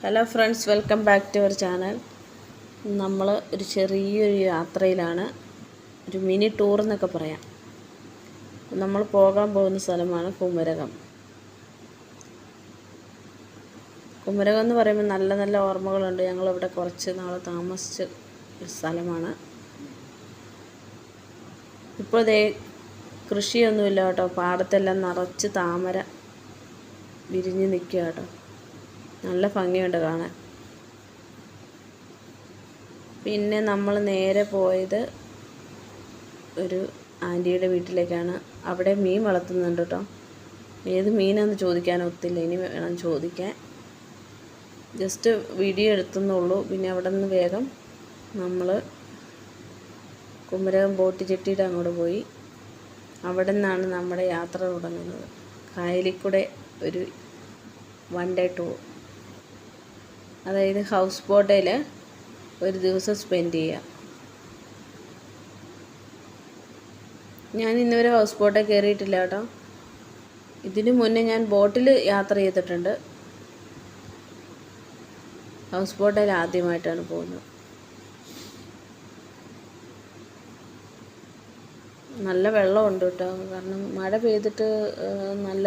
Hello friends welcome back to our channel നമ്മൾ ഒരു ചെറിയൊരു യാത്രയിലാണ്. ഒരു മിനി ടൂർ എന്നൊക്കെ പറയാം. നമ്മൾ പോകാൻ പോകുന്ന സ്ഥലമാണ് കുമരകം. കുമരകം എന്ന് പറയുമ്പോൾ നല്ല നല്ല ഓർമ്മകളുണ്ട്. ഞങ്ങളിവിടെ കുറച്ച് നാൾ താമസിച്ച ഒരു സ്ഥലമാണ്. ഇപ്പോൾ ദേ കൃഷിയൊന്നുമില്ല കേട്ടോ. പാടത്തെല്ലാം നിറച്ച് താമര വിരിഞ്ഞ് നിൽക്കുക കേട്ടോ. നല്ല ഭംഗിയുണ്ട് കാണാൻ. പിന്നെ നമ്മൾ നേരെ പോയത് ഒരു ആന്റിയുടെ വീട്ടിലേക്കാണ്. അവിടെ മീൻ വളർത്തുന്നുണ്ട് കേട്ടോ. ഏത് മീനാന്ന് ചോദിക്കാൻ ഒത്തില്ല. ഇനി വേണം ചോദിക്കാൻ. ജസ്റ്റ് വീഡിയോ എടുത്തുന്നുള്ളൂ. പിന്നെ അവിടെ നിന്ന് വേഗം നമ്മൾ കുമരകം ബോട്ട് ചെട്ടിയുടെ അങ്ങോട്ട് പോയി. അവിടെ നിന്നാണ് നമ്മുടെ യാത്ര തുടങ്ങുന്നത്. കായലിൽ ഒരു വൺ ഡേ ടൂർ. അതായത് ഹൗസ് ബോട്ടിൽ ഒരു ദിവസം സ്പെൻഡ് ചെയ്യുക ഞാൻ ഇന്നുവരെ ഹൗസ് ബോട്ടിൽ കയറിയിട്ടില്ല കേട്ടോ. ഇതിനു മുന്നേ ഞാൻ ബോട്ടിൽ യാത്ര ചെയ്തിട്ടുണ്ട്. ഹൗസ് ബോട്ടിൽ ആദ്യമായിട്ടാണ് പോകുന്നത്. നല്ല വെള്ളമുണ്ട് കേട്ടോ. കാരണം മഴ പെയ്തിട്ട് നല്ല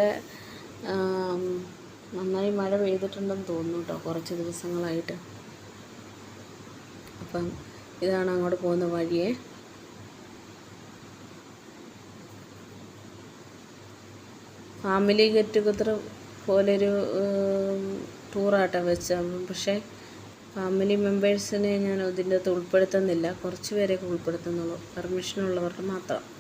നന്നായി മഴ പെയ്തിട്ടുണ്ടെന്ന് തോന്നുന്നു കേട്ടോ കുറച്ച് ദിവസങ്ങളായിട്ട്. അപ്പം ഇതാണ് അങ്ങോട്ട് പോകുന്ന വഴിയെ. ഫാമിലി ഗെറ്റ് ടുഗദർ പോലൊരു ടൂറാട്ടോ വെച്ച പക്ഷേ ഫാമിലി മെമ്പേഴ്സിനെ ഞാൻ ഇതിന്റെ അകത്ത് ഉൾപ്പെടുത്തുന്നില്ല. കുറച്ച് പേരെയൊക്കെ ഉൾപ്പെടുത്തുന്നുള്ളൂ. പെർമിഷൻ ഉള്ളവർക്ക് മാത്രം.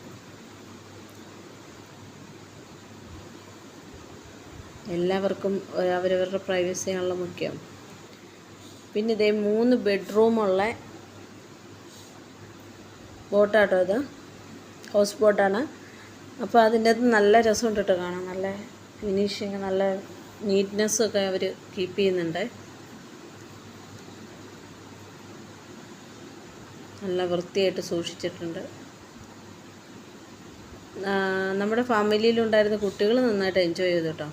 എല്ലാവർക്കും അവരവരുടെ പ്രൈവസിയാണല്ലോ മുഖ്യം. പിന്നെ ഇതേ മൂന്ന് ബെഡ്റൂമുള്ള ബോട്ടാട്ടോ ഇത്. ഹൗസ് ബോട്ടാണ്. അപ്പോൾ അതിന്റെ അകത്ത് നല്ല രസമുണ്ട് കേട്ടോ കാണാം. നല്ല ഫിനിഷിങ് നല്ല നീറ്റ്നെസ്സൊക്കെ അവർ കീപ്പ് ചെയ്യുന്നുണ്ട്. നല്ല വൃത്തിയായിട്ട് സൂക്ഷിച്ചിട്ടുണ്ട്. നമ്മുടെ ഫാമിലിയിലുണ്ടായിരുന്ന കുട്ടികൾ നന്നായിട്ട് എൻജോയ് ചെയ്തു കേട്ടോ.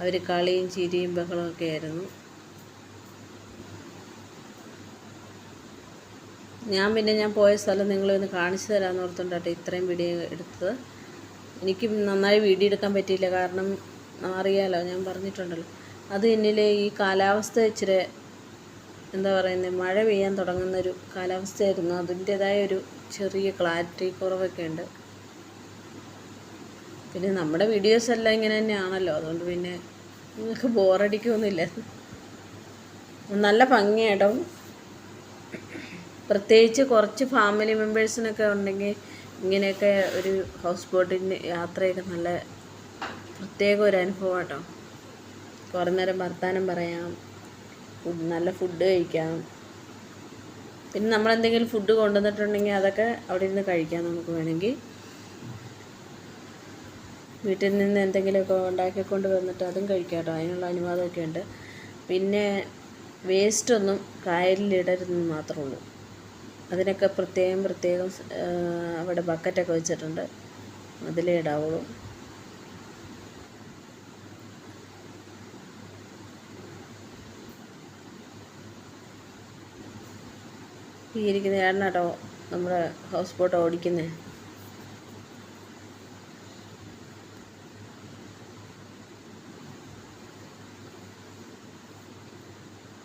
അവർ കളിയും ചിരിയും ബഹളമൊക്കെ ആയിരുന്നു. ഞാൻ പിന്നെ ഞാൻ പോയ സ്ഥലം നിങ്ങളെ കാണിച്ചു തരാമെന്ന് ഓർത്തുകൊണ്ടാട്ടോ ഇത്രയും വീഡിയോ എടുത്തത്. എനിക്ക് നന്നായി വീഡിയോ എടുക്കാൻ പറ്റിയില്ല. കാരണം അറിയാലോ ഞാൻ പറഞ്ഞിട്ടുണ്ടല്ലോ. അത് എന്നിലെ ഈ കാലാവസ്ഥ ഇച്ചിരി എന്താ പറയുന്നത് മഴ പെയ്യാൻ തുടങ്ങുന്നൊരു കാലാവസ്ഥയായിരുന്നു. അതിന്റേതായ ഒരു ചെറിയ ക്ലാരിറ്റി കുറവൊക്കെ ഉണ്ട് പിന്നെ നമ്മുടെ വീഡിയോസ് എല്ലാം ഇങ്ങനെ തന്നെയാണല്ലോ. അതുകൊണ്ട് പിന്നെ നിങ്ങൾക്ക് ബോറടിക്കൊന്നുമില്ല നല്ല ഭംഗിയായിട്ടും? പ്രത്യേകിച്ച് കുറച്ച് ഫാമിലി മെമ്പേഴ്സിനൊക്കെ ഉണ്ടെങ്കിൽ ഇങ്ങനെയൊക്കെ ഒരു ഹൗസ് ബോട്ടിന്റെ യാത്രയൊക്കെ നല്ല പ്രത്യേക ഒരു അനുഭവം കേട്ടോ കുറേ നേരം വർത്താനം പറയാം നല്ല ഫുഡ് കഴിക്കാം. പിന്നെ നമ്മളെന്തെങ്കിലും ഫുഡ് കൊണ്ടുവന്നിട്ടുണ്ടെങ്കിൽ അതൊക്കെ അവിടെ ഇരുന്ന് കഴിക്കാം നമുക്ക് വേണമെങ്കിൽ. വീട്ടിൽ നിന്ന് എന്തെങ്കിലുമൊക്കെ ഉണ്ടാക്കിക്കൊണ്ട് വന്നിട്ട് അതും കഴിക്കാം കേട്ടോ. അതിനുള്ള അനുവാദമൊക്കെ ഉണ്ട്. പിന്നെ വേസ്റ്റൊന്നും കായലിലിടരുതെന്ന് മാത്രമേ ഉള്ളൂ. അതിനൊക്കെ പ്രത്യേകം പ്രത്യേകം അവിടെ ബക്കറ്റൊക്കെ വെച്ചിട്ടുണ്ട്. അതിലേ ഇടാവുള്ളൂ. ഈ ഇരിക്കുന്ന ചേട്ടനാട്ടോ നമ്മുടെ ഹൗസ് ബോട്ട് ഓടിക്കുന്നത്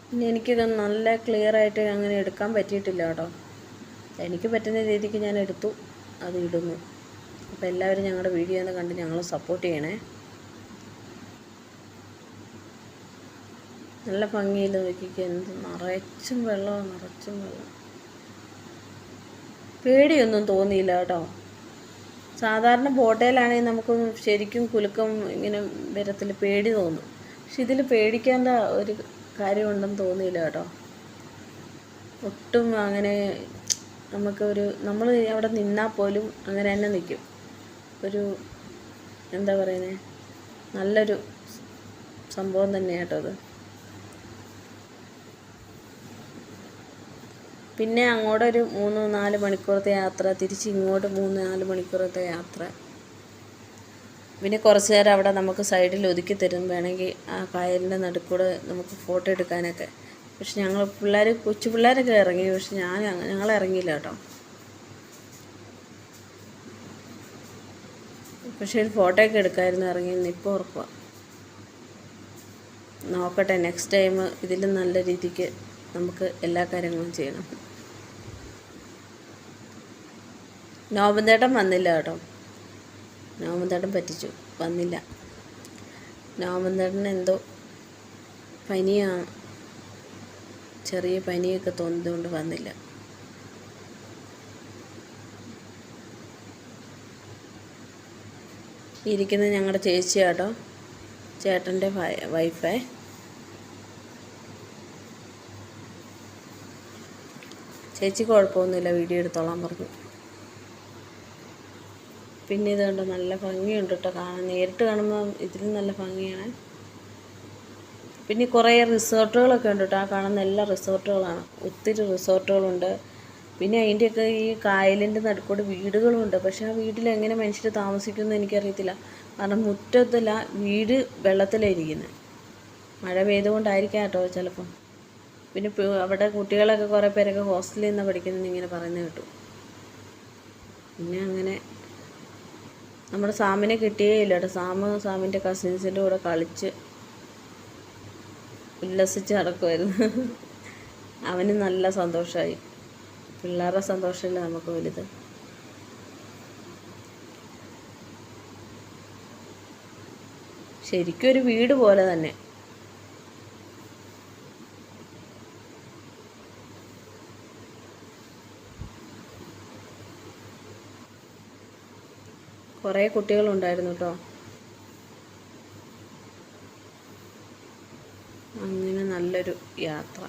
പിന്നെ എനിക്കിത് നല്ല ക്ലിയർ ആയിട്ട് അങ്ങനെ എടുക്കാൻ പറ്റിയിട്ടില്ല കേട്ടോ. എനിക്ക് പറ്റുന്ന രീതിക്ക് ഞാൻ എടുത്തു അത് ഇടുന്നു. അപ്പോൾ എല്ലാവരും ഞങ്ങളുടെ വീഡിയോ ഒന്ന് കണ്ട് ഞങ്ങൾ സപ്പോർട്ട് ചെയ്യണേ. നല്ല ഭംഗിയിൽ നോക്കിക്കുക എന്ത് നിറച്ചും വെള്ളമാണ് നിറച്ചും വെള്ളം. പേടിയൊന്നും തോന്നിയില്ല കേട്ടോ. സാധാരണ ബോട്ടയിലാണെങ്കിൽ നമുക്ക് ശരിക്കും കുലുക്കം ഇങ്ങനെ വരത്തിൽ പേടി തോന്നും. പക്ഷെ ഇതിൽ പേടിക്കേണ്ട ഒരു കാര്യമുണ്ടെന്ന് തോന്നിയില്ല കേട്ടോ. ഒട്ടും അങ്ങനെ നമുക്കൊരു നമ്മൾ അവിടെ നിന്നാൽ പോലും അങ്ങനെ തന്നെ നിൽക്കും ഒരു എന്താ പറയുന്നത് നല്ലൊരു സംഭവം തന്നെയാണ് കേട്ടോ അത്. പിന്നെ അങ്ങോട്ടൊരു മൂന്ന് നാല് മണിക്കൂറത്തെ യാത്ര തിരിച്ച് ഇങ്ങോട്ട് മൂന്ന് നാല് മണിക്കൂറത്തെ യാത്ര. പിന്നെ കുറച്ച് നേരം അവിടെ നമുക്ക് സൈഡിൽ ഒതുക്കി തരും വേണമെങ്കിൽ ആ കായലിന്റെ നടുക്കൂടെ നമുക്ക് ഫോട്ടോ എടുക്കാനൊക്കെ. പക്ഷെ ഞങ്ങൾ പിള്ളേർ കൊച്ചു പിള്ളേരൊക്കെ ഇറങ്ങി പക്ഷെ ഞാൻ ഞങ്ങൾ ഇറങ്ങിയില്ല കേട്ടോ. പക്ഷേ ഒരു ഫോട്ടോ ഒക്കെ എടുക്കാമായിരുന്നു ഇറങ്ങിയെന്ന് ഇപ്പോൾ ഓർക്കുക നോക്കട്ടെ നെക്സ്റ്റ് ടൈം ഇതിലും നല്ല രീതിക്ക് നമുക്ക് എല്ലാ കാര്യങ്ങളും ചെയ്യണം. നോബന്തേട്ടൻ വന്നില്ല കേട്ടോ. നോബന്തേട്ടൻ പറ്റിച്ചു. വന്നില്ല. നോബന്തേട്ടൻ എന്തോ പനിയാണ് ചെറിയ പനിയൊക്കെ തോന്നിയതുകൊണ്ട് വന്നില്ല. ഇരിക്കുന്ന ഇരിക്കുന്നത് ഞങ്ങളുടെ ചേച്ചിയാട്ടോ. ചേട്ടന്റെ വൈഫേ. ചേച്ചി കുഴപ്പമൊന്നുമില്ല. വീഡിയോ എടുത്തോളാൻ പറഞ്ഞു. പിന്നെ ഇത് കണ്ടോ നല്ല ഭംഗിയുണ്ട് കേട്ടോ കാണാൻ. നേരിട്ട് കാണുമ്പോൾ ഇതിലും നല്ല ഭംഗിയാണ്. പിന്നെ കുറേ റിസോർട്ടുകളൊക്കെ ഉണ്ട് കേട്ടോ ആ കാണുന്ന എല്ലാ റിസോർട്ടുകളാണ്. ഒത്തിരി റിസോർട്ടുകളുണ്ട്. പിന്നെ അതിന്റെയൊക്കെ ഈ കായലിന്റെ നടുക്കോട് വീടുകളുമുണ്ട് പക്ഷെ ആ വീട്ടിൽ എങ്ങനെ മനുഷ്യർ താമസിക്കുമെന്ന് എനിക്കറിയത്തില്ല. കാരണം മുറ്റത്തല്ല വീട് വെള്ളത്തിലാണ് ഇരിക്കുന്നത്. മഴ പെയ്തുകൊണ്ടായിരിക്കാം കേട്ടോ ചിലപ്പം. പിന്നെ അവിടെ കുട്ടികളൊക്കെ കുറേ പേരൊക്കെ ഹോസ്റ്റലിൽ നിന്നാണ് പഠിക്കുന്നതെന്ന് ഇങ്ങനെ പറയുന്നത് കേട്ടു. പിന്നെ അങ്ങനെ നമ്മുടെ സാമിനെ കിട്ടിയേ ഇല്ല കേട്ടോ. സാമ് സാമിന്റെ കസിൻസിന്റെ കൂടെ കളിച്ച് ഉല്ലസിച്ച് നടക്കുമായിരുന്നു അവന് നല്ല സന്തോഷമായി പിള്ളേരുടെ സന്തോഷമല്ലേ നമുക്ക് വലുത്? ശരിക്കും ഒരു വീട് പോലെ തന്നെ. കുറേ കുട്ടികളുണ്ടായിരുന്നു കേട്ടോ അങ്ങനെ നല്ലൊരു യാത്ര.